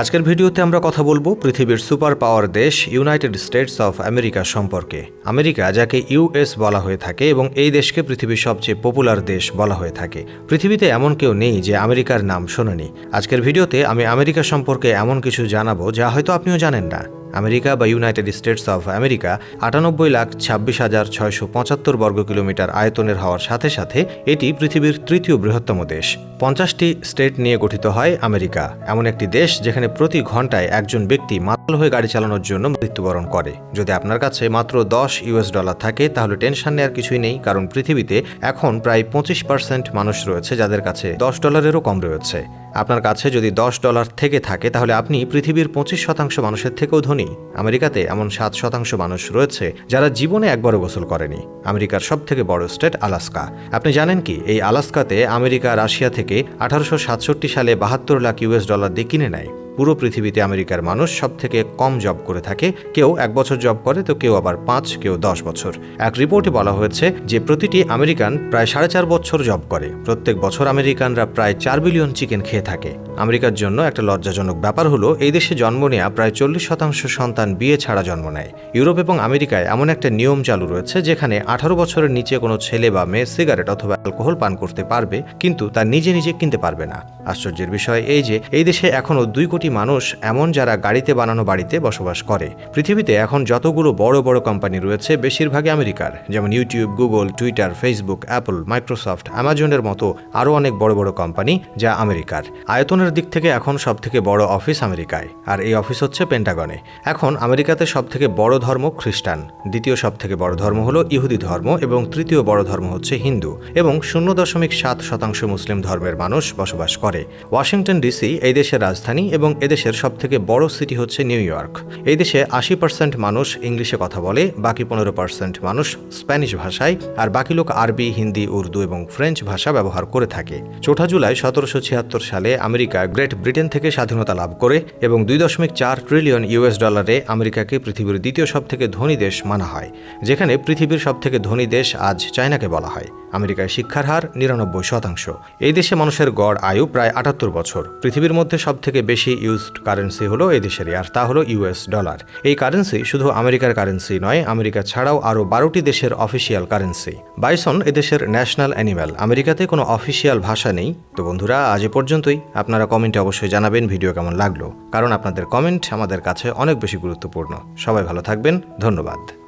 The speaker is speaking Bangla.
আজকের ভিডিওতে আমরা কথা বলব পৃথিবীর সুপার পাওয়ার দেশ ইউনাইটেড স্টেটস অফ আমেরিকা সম্পর্কে। আমেরিকা, যাকে ইউএস বলা হয়ে থাকে এবং এই দেশকে পৃথিবীর সবচেয়ে পপুলার দেশ বলা হয়ে থাকে। পৃথিবীতে এমন কেউ নেই যে আমেরিকার নাম শোনেনি। আজকের ভিডিওতে আমি আমেরিকা সম্পর্কে এমন কিছু জানাব যা হয়তো আপনিও জানেন না। আমেরিকা বা ইউনাইটেড স্টেটস অফ আমেরিকা আটানব্বই লাখ ছাব্বিশ হাজার ছয়শো পঁচাত্তর বর্গ কিলোমিটার আয়তনের হওয়ার সাথে সাথে এটি পৃথিবীর তৃতীয় বৃহত্তম দেশ। পঞ্চাশটি স্টেট নিয়ে গঠিত হয় আমেরিকা। এমন একটি দেশ যেখানে প্রতি ঘন্টায় একজন ব্যক্তি মাতাল হয়ে গাড়ি চালানোর জন্য মৃত্যুবরণ করে। যদি আপনার কাছে মাত্র দশ ইউএস ডলার থাকে, তাহলে টেনশন নেওয়ার কিছুই নেই, কারণ পৃথিবীতে এখন প্রায় পঁচিশ পার্সেন্ট মানুষ রয়েছে যাদের কাছে দশ ডলারেরও কম রয়েছে। আপনার কাছে যদি দশ ডলার থেকে থাকে, তাহলে আপনি পৃথিবীর পঁচিশ শতাংশ মানুষের থেকেও ধনী। আমেরিকাতে এমন সাত শতাংশ মানুষ রয়েছে যারা জীবনে একবারও গোসল করেনি। আমেরিকার সব থেকে বড় স্টেট আলাস্কা। আপনি জানেন কি, এই আলাস্কাতে আমেরিকা রাশিয়া থেকে আঠারোশো সাতষট্টি সালে বাহাত্তর লাখ ইউএস ডলার দিয়ে কিনে নেয়। পুরো পৃথিবীতে আমেরিকার মানুষ সব থেকে কম জব করে থাকে। কেউ এক বছর জব করে, তো কেউ আবার পাঁচ, কেউ দশ বছর। এক রিপোর্টে বলা হয়েছে যে, প্রতিটি আমেরিকান প্রায় সাড়ে চার বছর জব করে। প্রত্যেক বছর আমেরিকানরা প্রায় চার বিলিয়ন চিকেন খেয়ে থাকে। আমেরিকার জন্য একটা লজ্জাজনক ব্যাপার হলো, এই দেশে জন্ম নেওয়া প্রায় চল্লিশ শতাংশ সন্তান বিয়ে ছাড়া জন্ম নেয়। ইউরোপ এবং আমেরিকায় এমন একটা নিয়ম চালু রয়েছে, যেখানে আঠারো বছরের নিচে কোনো ছেলে বা মেয়ে সিগারেট অথবা অ্যালকোহল পান করতে পারবে, কিন্তু তার নিজে নিজে কিনতে পারবে না। আশ্চর্যের বিষয় এই যে, এই দেশে এখনও দুই কোটি মানুষ এমন যারা গাড়িতে বানানো বাড়িতে বসবাস করে। পৃথিবীতে এখন যতগুলো বড় বড় কোম্পানি রয়েছে, বেশিরভাগই আমেরিকার। যেমন YouTube, Google, Twitter, Facebook, Apple, Microsoft, অ্যামাজনের মতো আরও অনেক বড় বড় কোম্পানি যা আমেরিকার। আয়তনের দিক থেকে এখন সব থেকে বড় অফিস আমেরিকায়, আর এই অফিস হচ্ছে পেন্টাগনে। এখন আমেরিকাতে সব থেকে বড় ধর্ম খ্রিস্টান, দ্বিতীয় সব থেকে বড় ধর্ম হলো ইহুদি ধর্ম এবং তৃতীয় বড় ধর্ম হচ্ছে হিন্দু এবং শূন্য দশমিক সাত শতাংশ মুসলিম ধর্মের মানুষ বসবাস করে। ওয়াশিংটন ডিসি এই দেশের রাজধানী এবং এদেশের সব থেকে বড় সিটি হচ্ছে নিউ ইয়র্ক। এই দেশে আশি পার্সেন্ট মানুষ ইংলিশে কথা বলে, বাকি পনেরো পার্সেন্ট মানুষ স্প্যানিশ ভাষায়, আর বাকি লোক আরবি, হিন্দি, উর্দু এবং ফ্রেঞ্চ ভাষা ব্যবহার করে থাকে। চৌঠা জুলাই সতেরোশো ছিয়াত্তর সালে আমেরিকা গ্রেট ব্রিটেন থেকে স্বাধীনতা লাভ করে এবং দুই দশমিক চার ট্রিলিয়ন ইউএস ডলারে আমেরিকাকে পৃথিবীর দ্বিতীয় সব থেকে ধনী দেশ মানা হয়, যেখানে পৃথিবীর সব থেকে ধনী দেশ আজ চায়নাকে বলা হয়। আমেরিকায় শিক্ষার হার নিরানব্বই শতাংশ। এই দেশে মানুষের গড় আয়ু প্রায় আটাত্তর বছর। পৃথিবীর মধ্যে সব থেকে বেশি ইউজড কারেন্সি হলো এই দেশেরই, আর তা হলো ইউএস ডলার। এই কারেন্সি শুধু আমেরিকার কারেন্সি নয়, আমেরিকা ছাড়াও আরও বারোটি দেশের অফিসিয়াল কারেন্সি। বাইসন এদেশের ন্যাশনাল অ্যানিম্যাল। আমেরিকাতে কোনো অফিসিয়াল ভাষা নেই। তো বন্ধুরা, আজ এ পর্যন্তই। আপনারা কমেন্টে অবশ্যই জানাবেন ভিডিও কেমন লাগল। কারণ আপনাদের কমেন্ট আমাদের কাছে অনেক বেশি গুরুত্বপূর্ণ। সবাই ভালো থাকবেন। ধন্যবাদ।